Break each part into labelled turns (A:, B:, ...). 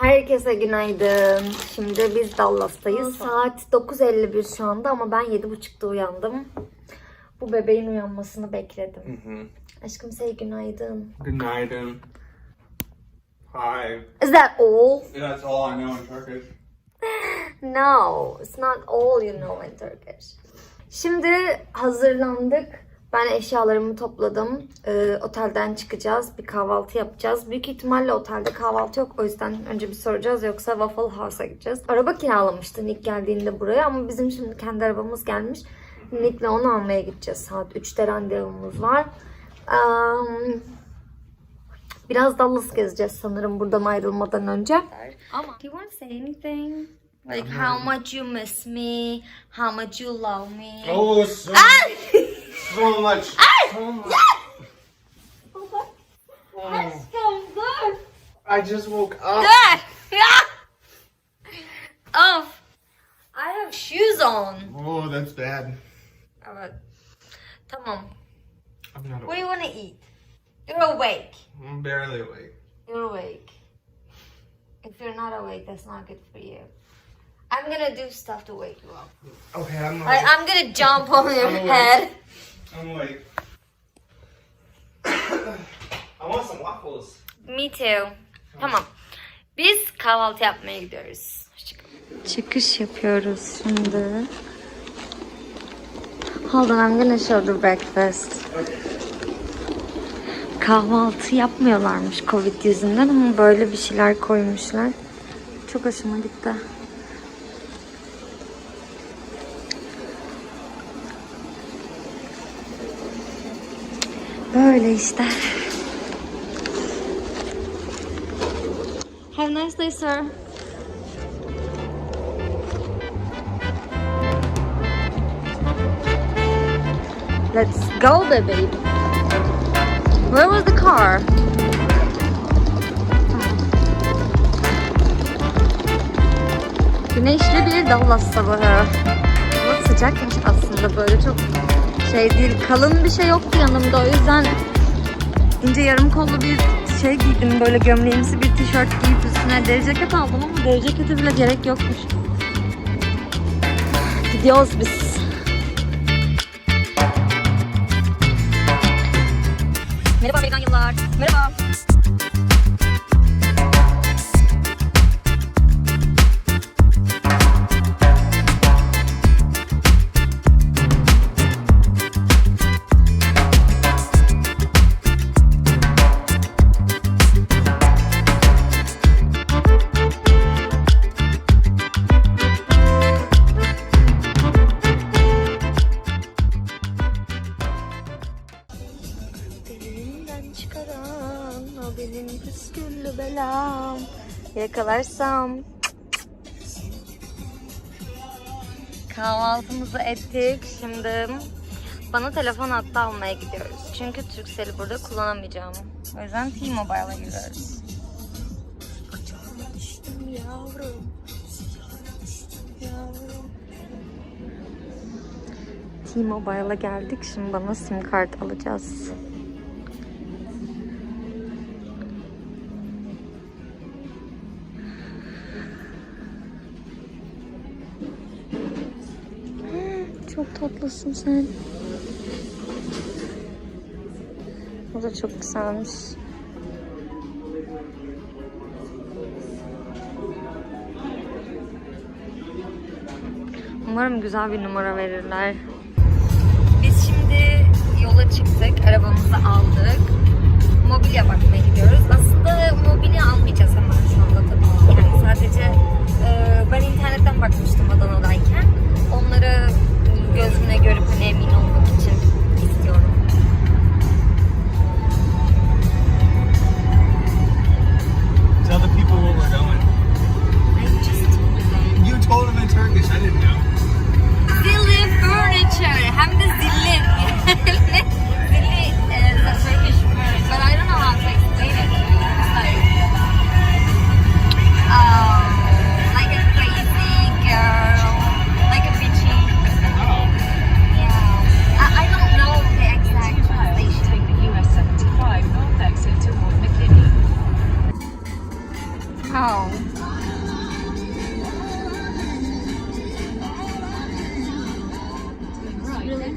A: Herkese günaydın. Şimdi biz Dallas'tayız. Saat 9.51 şu anda ama ben 7.30'da uyandım. Bu bebeğin uyanmasını bekledim. Aşkım say günaydın.
B: And hi.
A: Is that all?
B: That's all I know in Turkish.
A: No, it's not all you know in Turkish. Şimdi hazırlandık. Ben eşyalarımı topladım. Ee, otelden çıkacağız. Bir kahvaltı yapacağız. Büyük ihtimalle otelde kahvaltı yok. O yüzden önce bir soracağız. Yoksa Waffle House'a gideceğiz. Araba kiralamıştı Nick geldiğinde buraya. Ama bizim şimdi kendi arabamız gelmiş. Nick'le onu almaya gideceğiz. Saat 3'te randevumuz var. Um, biraz Dallas gezeceğiz sanırım buradan ayrılmadan önce. Ama do you want to say anything? Like how much you miss me, how much you love me.
B: Oh, so, so much. So much.
A: Oh. Dur.
B: I just woke up.
A: Dur. of. Oh, I have shoes on.
B: Oh, that's bad.
A: Evet. Tamam.
B: I'm not
A: What do you want to eat? You're awake.
B: I'm barely awake.
A: You're awake. If you're not awake, that's not good for you. I'm gonna do stuff to wake you up.
B: Okay, I'm
A: I,
B: awake.
A: I'm gonna jump on your
B: I'm awake. I'm awake. I want some waffles.
A: Me too. Tamam. Biz kahvaltı yapmaya gidiyoruz. Çıkış yapıyoruz şimdi. Hold on, I'm gonna show the breakfast. Kahvaltı yapmıyorlarmış Covid yüzünden ama böyle bir şeyler koymuşlar. Çok hoşuma gitti. Böyle işte. Have a nice day, sir. Let's go, baby. Where was the car? Güneşli bir Dallas sabahı. Hava sıcakmış aslında böyle çok şey değil. Kalın bir şey yoktu yanımda o yüzden ince yarım kollu bir şey giydim böyle gömleğimsi bir tişört giyip üstüne deri ceket aldım ama deri cekete bile gerek yokmuş. Gidiyoruz biz. Merhaba Amerikan yıllar. Merhaba. Yakalarsam. Kahvaltımızı ettik. Şimdi bana telefon hattı almaya gidiyoruz. Çünkü Turkcell'i burada kullanamayacağım. O yüzden T-Mobile'a gidiyoruz. Kucağıma düştüm. T-Mobile'a geldik. Şimdi bana sim kart alacağız. Tatlısın sen. O da çok güzelmiş. Umarım güzel bir numara verirler. Biz şimdi yola çıktık. Arabamızı aldık.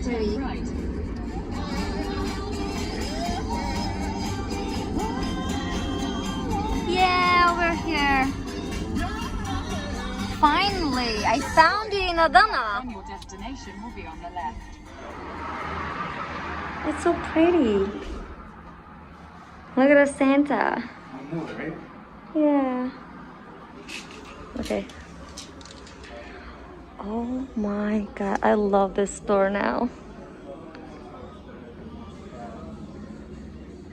A: Really pretty. Yeah, we're here. Finally, I found you in Adana.
C: Your destination will be on the left.
A: It's so pretty. Look at the Santa.
B: I know, right?
A: Yeah. Okay. Oh my god, I love this store now.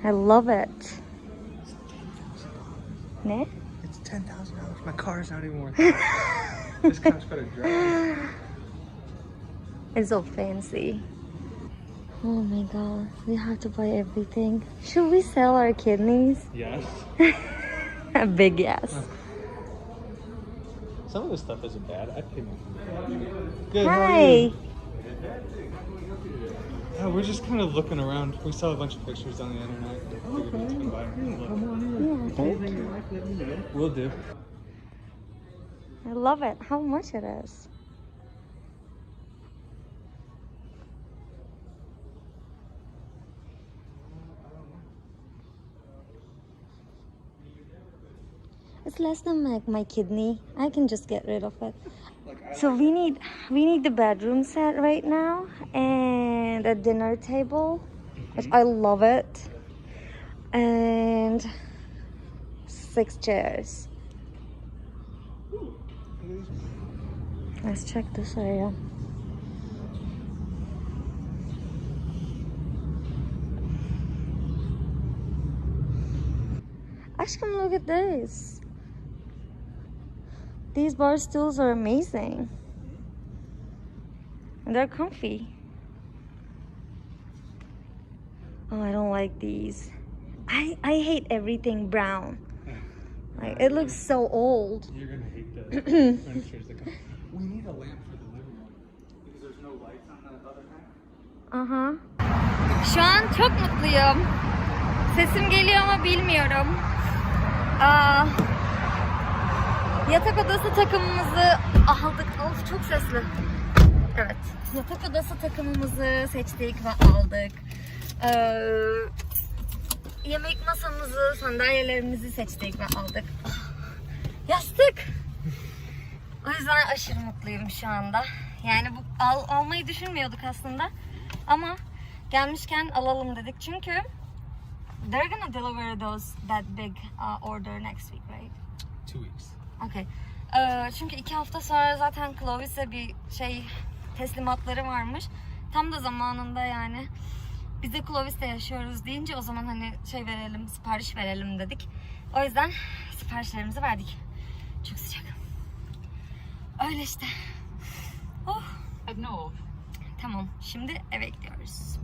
A: I love it. Ne?
B: It's ten thousand dollars. My car's not even worth it. this car's got drive.
A: It's so fancy. Oh my god, we have to buy everything. Should we sell our kidneys?
B: Yes.
A: A big yes.
B: Some of this stuff isn't bad. I paid Good. how
A: Hi.
B: Yeah, we're just kind of looking around. We saw a bunch of pictures on the internet. Figured we'd swing by and look.
A: Yeah.
B: We'll do.
A: I love it. How much it is? It's less than like my kidney. I can just get rid of it. So we need we need the bedroom set right now and a dinner table, which I love it, and six chairs. Let's check this area. Ashkam, look at this. These bar stools are amazing. And they're comfy. Oh, I don't like these. I, I hate everything brown. Like, it looks so old.
B: You're gonna hate the furnitures that come. We need a lamp for the living room because there's no lights on the other hand. Uh-huh.
A: Aha. Şu an çok mutluyum. Sesim geliyor ama bilmiyorum. Aa, yatak odası takımımızı aldık. Of çok sesli. Evet. Yatak odası takımımızı seçtik ve aldık. Ee, yemek masamızı, sandalyelerimizi seçtik ve aldık. Yastık. O yüzden aşırı mutluyum şu anda. Yani bu al, almayı düşünmüyorduk aslında. Ama gelmişken alalım dedik. Çünkü they're gonna deliver those that big uh, order next week, right?
B: Two weeks.
A: Okay. Ee, çünkü iki hafta sonra zaten Clovis'e bir şey teslimatları varmış. Tam da zamanında yani. Biz de Clovis'te yaşıyoruz deyince o zaman hani şey verelim, sipariş verelim dedik. O yüzden siparişlerimizi verdik. Çok sıcak. Öyle işte. Oh. Tamam. Şimdi eve gidiyoruz.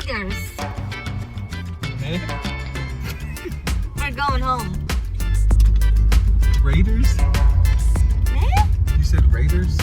A: Gidiyoruz.
B: Ne? Eh?
A: We're going home.
B: Raiders?
A: Ne?
B: You said Raiders?